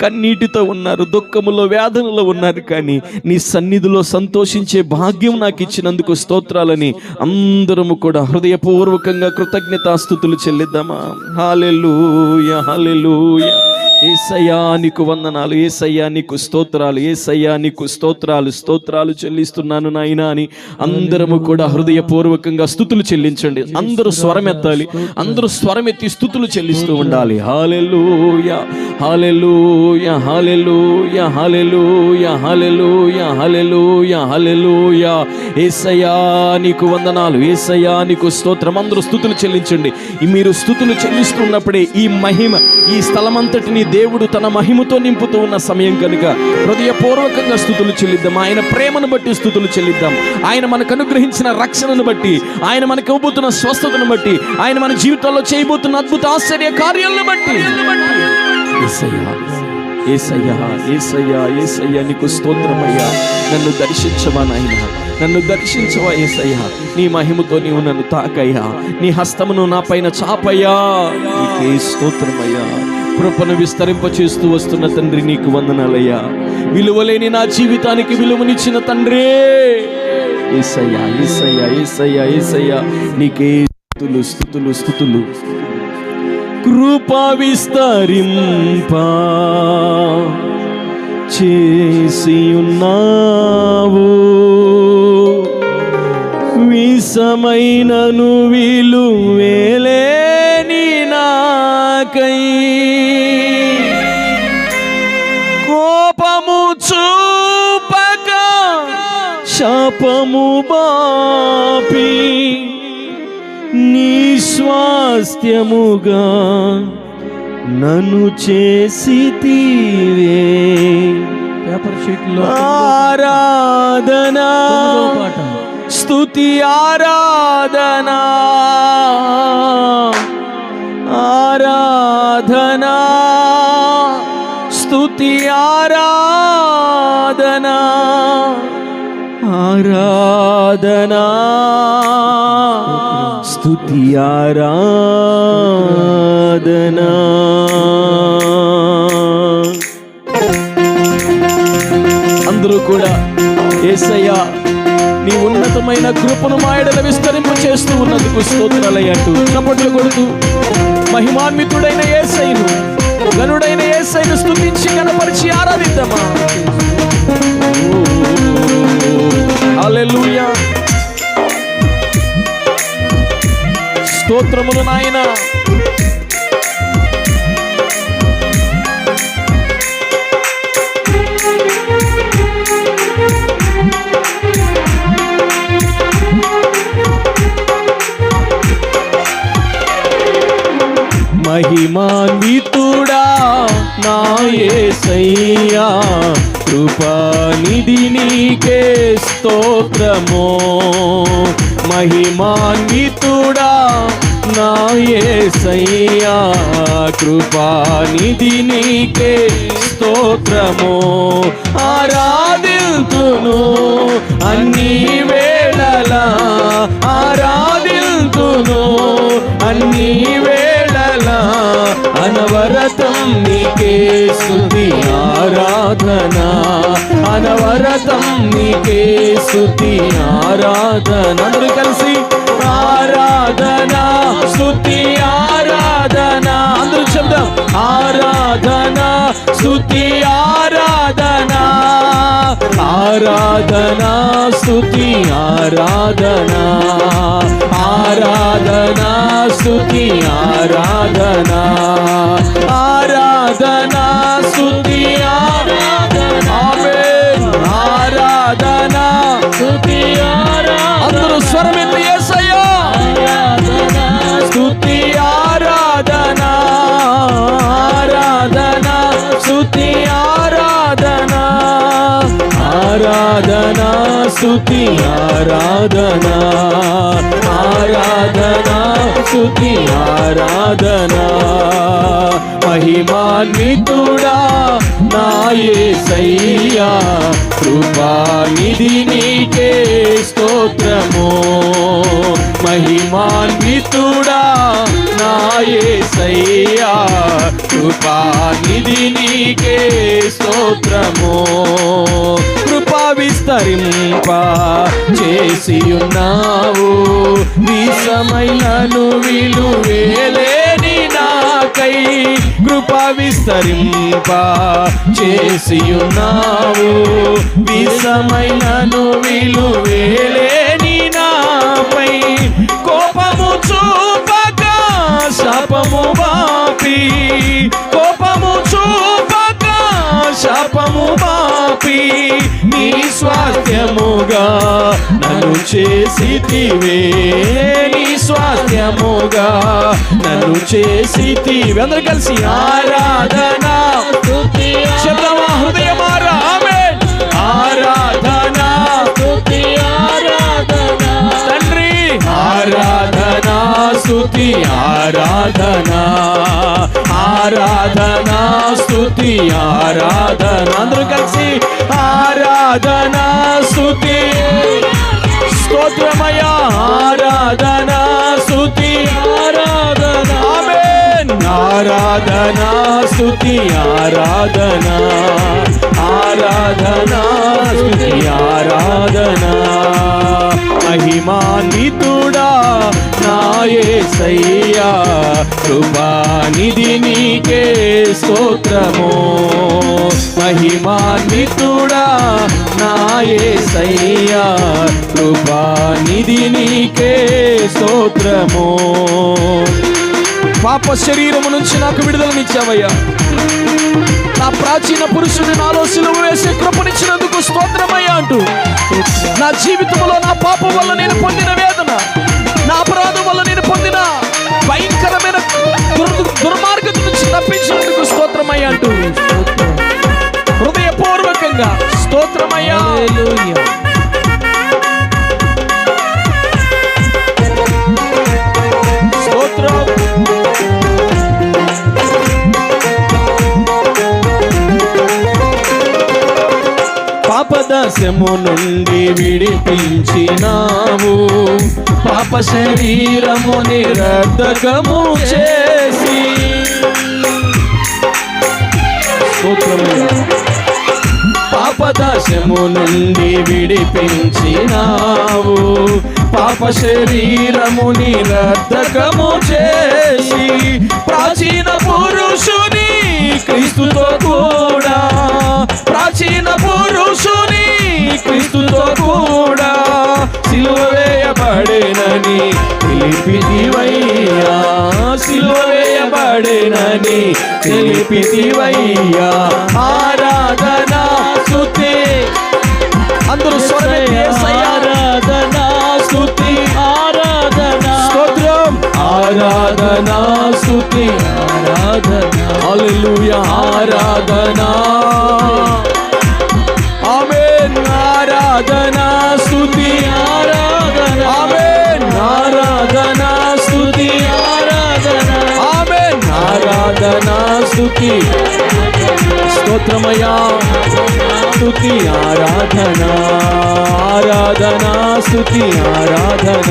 కన్నీటితో ఉన్నారు దుఃఖములో వేదనలో ఉన్నారు కానీ నీ సన్నిధిలో సంతోషించే భాగ్యం నాకు ఇచ్చినందుకు స్తోత్రాలని అందరము కూడా హృదయపూర్వకంగా కృతజ్ఞతాస్థుతులు చెల్లిద్దామా. హాలెలూయ హాలెలూయ ఏసయ్యా నీకు వందనాలు ఏసయ్యా నీకు స్తోత్రాలు ఏసయ్యా నీకు స్తోత్రాలు స్తోత్రాలు చెల్లిస్తున్నాను నాయన అని అందరము కూడా హృదయపూర్వకంగా స్థుతులు చెల్లించండి. అందరూ స్వరం ఎత్తాలి అందరూ స్వరం ఎత్తి స్థుతులు చెల్లిస్తూ ఉండాలి. Hallelujah hallelujah hallelujah hallelujah hallelujah hallelujah hallelujah. ఏసయ్యా నీకు వందనాలు ఏసయ్యా నీకు స్తోత్రం. అందరూ స్థుతులు చెల్లించండి. మీరు స్థుతులు చెల్లిస్తున్నప్పుడే ఈ మహిమ ఈ స్థలమంతటిని దేవుడు తన మహిమతో నింపుతూ ఉన్న సమయం కనుక హృదయపూర్వకంగా స్థుతులు చెల్లిద్దాం. ఆయన ప్రేమను బట్టి స్థుతులు చెల్లిద్దాం. ఆయన మనకు అనుగ్రహించిన రక్షణను బట్టి ఆయన మనకు ఇవ్వబోతున్న స్వస్థతను బట్టి ఆయన మన జీవితంలో చేయబోతున్న అద్భుత ఆశ్చర్య కార్యాలను బట్టి. యేసయ్యా, ఏసయ్యా ఏసయ్యా నీకు స్తోత్రమయ్యా నన్ను దర్శించవా నాయన? నన్ను దర్శించవా ఏసయ్యా? నీ మహిమతో నీవు నన్ను తాకయ్యా. నీ హస్తమును నా పైన చాపయ్యా. నీకే స్తోత్రమయ్యా కృపను విస్తరింప చేస్తూ వస్తున్న తండ్రి నీకు వందనాలయ్యా. విలువలేని నా జీవితానికి విలువనిచ్చిన తండ్రే. ఏసయ్యా ఏసయ్యా ఏసయ్యా ఏసయ్యా నీకే స్థుతులు స్థుతులు స్థుతులు. కృప విస్తరింపా చేసి ఉన్నావు విసమైనను విలువే శాపము బాపి నీ స్వాస్థ్యముగా నన్ను చేసి తీవే. పేపర్ షీట్లో ఆరాధన స్తుతి ఆరాధన. ఆరాధన. స్తుతి ఆరాధన. ఆరాధనా స్తుతి ఆరాధనా అందరూ కూడా ఏసయ్యా నీ ఉన్నతమైన కృపను మాయడల విస్తరింప చేస్తూ ఉన్నందుకు స్తోత్రాలయ్యంటూ చప్పట్లు కొడుతూ మహిమాన్వితుడైన ఏసైను గనుడైన ఏసైను స్తుతించి కనపరిచి ఆరాధిద్దామా? హల్లెలూయా. స్తోత్రములు నాయనా. మహిమాన్వితుడా నా యేసయ్యా. కృపానిధి నీకే స్తోత్రము. మహిమాన్వితుడా నా యేసయ్యా కృపానిధి నీకే స్తోత్రము. ఆరాధిల్తును అన్ని వేళలా. ఆరాధిల్తును అన్ని వేళలా. అనవ అనవరతం నీకే స్తుతి ఆరాధన. అనవరతం నీకే స్తుతి ఆరాధన. అందరూ కలిసి ఆరాధన స్తుతి ఆరాధనా. శబ్దం. ఆరాధన స్థుతి ఆరాధన. ఆరాధన స్థుతి ఆరాధన. ఆరాధన స్థుతి ఆరాధన. ఆరాధన స్థుతి ఆరాధన. ఆరాధన స్థుతి ఆరాధన. అందరూ స్వరమే ఆరాధనా స్తుతి ఆరాధనా ఆరాధనా స్తుతి ఆరాధనా. మహిమాన్వితుడా నాయే సయ్యా కృపానిధి నీకే స్తోత్రము. మహిమాన్వితుడా నాయే సయ్యా కృపానిధి నీకే స్తోత్రము. కృపా విస్తరింప చేసి ఉన్నావు విషమైనను విలువేలేని నాకై కృపా విస్తరింప చేసి ఉన్నావు విషమైనను విలువేలే నీ స్వాస్థ్యముగా నన్ను చేసితివే. నీ స్వాస్థ్యముగా నన్ను చేసితివే. అందరు కలిసి ఆరాధనా ఆరాధనా స్తుతి ఆరాధనా. ఆరాధనా స్తుతి ఆరాధన. అందరూ కలిసి ఆరాధనా స్తుతి. స్తోత్రమయ ఆరాధనా స్తుతి ఆరాధన. ఆరాధనా ఆరాధన స్తుతి ఆరాధనా. ఆరాధన స్తుతి ఆరాధన. మహిమాన్వితుడా నాయసయ్యా కృపానిధి నీకే స్తోత్రము. మహిమాన్వితుడా నాయసయ్యా కృపానిధి నీకే స్తోత్రము. పాప శరీరము నుంచి నాకు విడుదలనిచ్చావయ్యా నా ప్రాచీన పురుషుని నాలో సిలువ వేసే కృపనిచ్చినందుకు స్తోత్రమయ్యా. నా జీవితంలో నా పాపం వల్ల నేను పొందిన వేదన నా అపరాధం వల్ల నేను పొందిన భయంకరమైన దుర్ దుర్మార్గత నుంచి తప్పించినందుకు స్తోత్రమయ్యా అంటూ. హృదయపూర్వకంగా స్తోత్రమయ్యా. పాపదశము నుండి విడిపించినావు. పాప శరీరము నిరర్ధకము చేసి. పాపదాశము నుండి విడిపించినావు. పాప శరీరము నిరర్ధకము చేసి. ప్రాచీన పురుషుని క్రీస్తుతో కూడా ప్రాచీన పురుషు క్రీస్తుతో కూడా సిలువ వేయబడేనని తెలిపిదివయ్యా సిలువ వేయబడేనని తెలిపిదివయ్యా ఆరాధన స్తుతి. అందరూ స్వరమెత్తి. ఆరాధన స్తుతి. ఆరాధన. స్తోత్రం. ఆరాధన స్తుతి. ఆరాధన. హల్లెలూయా. ఆరాధన. ఆరాధన స్తుతి ఆరాధన. ఆమేన్. ఆరాధన స్తుతి ఆరాధన. ఆమేన్. ఆరాధన స్తుతి. స్తోత్రమయా స్తుతి ఆరాధన. ఆరాధన స్తుతి ఆరాధన.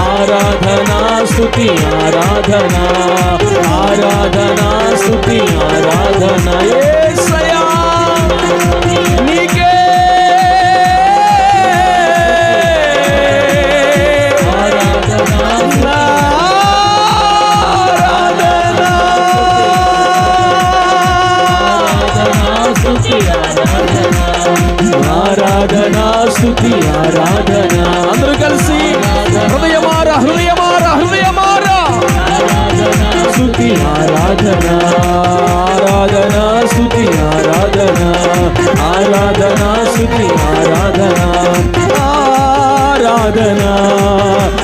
ఆరాధన స్తుతి ఆరాధన. ఆరాధన స్తుతి ఆరాధన. స్థుతి ఆరాధన. అందరూ కలిసి హృదయమార హృదయమార హృదయమార. స్థుతి ఆరాధన. ఆరాధన స్థుతి ఆరాధన. ఆరాధన స్థుతి ఆరాధన. ఆరాధన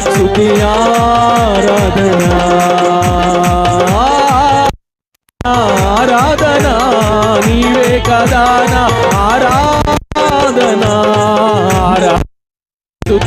స్థుతి ఆరాధన. ఆరాధన నీవే కదానా. ఆరా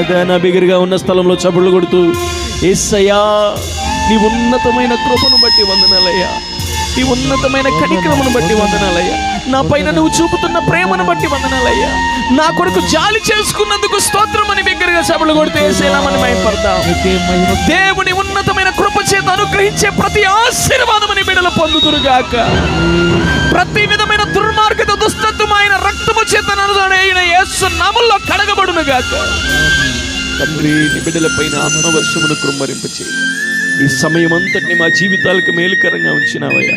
ఆరాధన బిగరగా ఉన్న స్థలంలో చప్పుళ్ళు కొడుతూ ఎస్సయ్యా నీ ఉన్నతమైన కృపను బట్టి వందనాలయ్యా. నీ ఉన్నతమైన కనికరమును బట్టి వందనాలయ్యా. నా పైన నువ్వు చూపుతున్న ప్రేమను బట్టి వందనాలయ్యా. నా కొడుకు జాలి చేసుకున్నందుకు స్తోత్రం అని బిగ్గరగా సభలు కొడితే దేవుని ఉన్నతమైన కృప చేత అనుగ్రహించే ప్రతి ఆశీర్వాదమని బిడలు పొందుదురుగాక ప్రతి విధమైన దుర్మార్గత దుస్తత్వమైన రక్తము చేత యేసు నామంలో కడగబడును గాక. తండ్రి నీ బిడ్డల పైన ఆత్మవర్షమును కృమ్మరింపచేయి. ఈ సమయం అంతటిని మా జీవితాలకు మేలుకరంగా ఉంచినావయ్యా.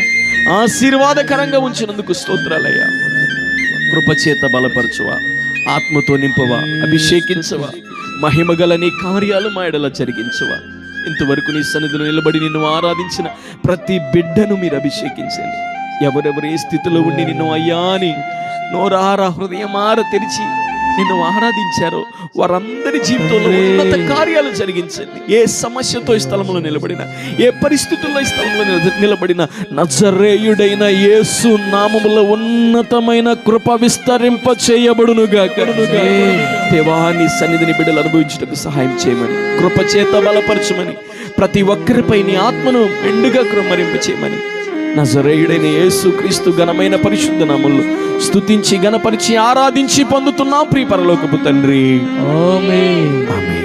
ఆశీర్వాదకరంగా ఉంచినందుకు స్తోత్రాలయ్యా. కృపచేత బలపరచువా ఆత్మతో నింపవా అభిషేకించవా మహిమగల నీ కార్యాలు మా ఎడల జరిగించవా. ఇంతవరకు నీ సన్నిధిలో నిలబడి నిన్ను ఆరాధించిన ప్రతి బిడ్డను మీరు అభిషేకించండి. ఎవరెవరు ఏ స్థితిలో ఉండి నిన్ను అయ్యా అని నోరార హృదయమార తెరిచి నిన్ను ఆరాధించారో వారందరి జీవితంలో ఉన్నత కార్యాలు జరిగించండి. ఏ సమస్యతో ఈ స్థలంలో నిలబడిన ఏ పరిస్థితుల్లో ఈ స్థలంలో నిల- నిలబడిన నజరేయుడైన యేసు నామములో ఉన్నతమైన కృప విస్తరింప చేయబడునుగా దేవాన్ని సన్నిధిని బిడ్డలు అనుభవించుటకు సహాయం చేయమని కృప చేత బలపరచమని ప్రతి ఒక్కరిపై నీ ఆత్మను మెండుగా కృమ్మరింప చేయమని నజరేయుడైన యేసు క్రీస్తు ఘనమైన పరిశుద్ధ నామములు స్తుతించి గణపరిచి ఆరాధించి పొందుతున్నాం ప్రియ పరలోకపు తండ్రి. ఆమె